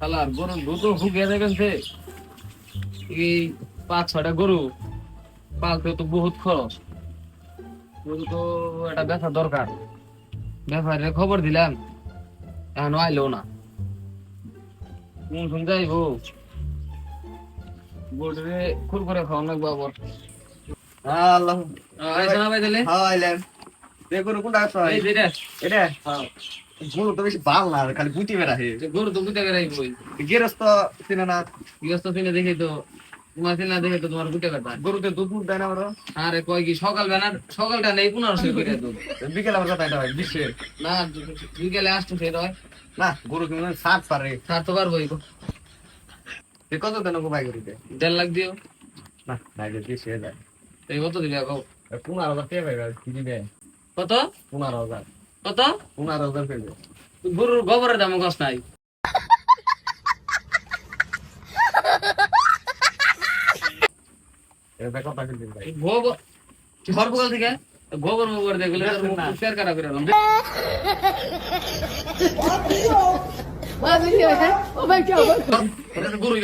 শালার গরু দুধ হুকিয়ে দেখেন সে এই পাঁচ ছয়টা গরু। পালতে তো বহুত খরচ। গরু তো একটা ব্যথা দরকার। ব্যাপারে খবর দিলাম এখন আইলো না। কোন শুন যাইবো। গরুরে খুর করে খাওয়ান লাগবো আবার। আল্লাহ। আইসা না ভাই তাহলে? হ্যাঁ আইলেন। দেখুন কোনটা আছে এই যেটা এটা। গরু তো বেশি ভালো না খালি বুটি বেড়া হে। যে গরু তো বুঝতে গেলাই বই। গেরস্ত চিনে না। গৃহস্থ চিনে দেখে তো তোমার চিনা দেখে তো তোমার বুঝতে কথা গরুতে দুধ মুধ দেয় না আমরা আরে কয় কি সকাল বেলা সকালটা নেই পনেরোশো করে দুধ। বিকেলে আমার কথা এটা হয় বিশ্বে। না বিকেলে আসতো সেই রয় না গরু কিন্তু সাত পারে। তার তো পারবোই। এ কত দেন গো ভাই গরুতে? দেড় লাখ দিও। না ভাই বিশ্বে যায় এই কত দিবি পনেরো হাজার কি দিবে কত? পনেরো হাজার। কত পনেরো হাজার গরুর গোবরের দাম কষ্ট নাই গোবর থেকে গোবর মোবর দেখলে শেয়ার করা করে এলাম। এটা তো গরু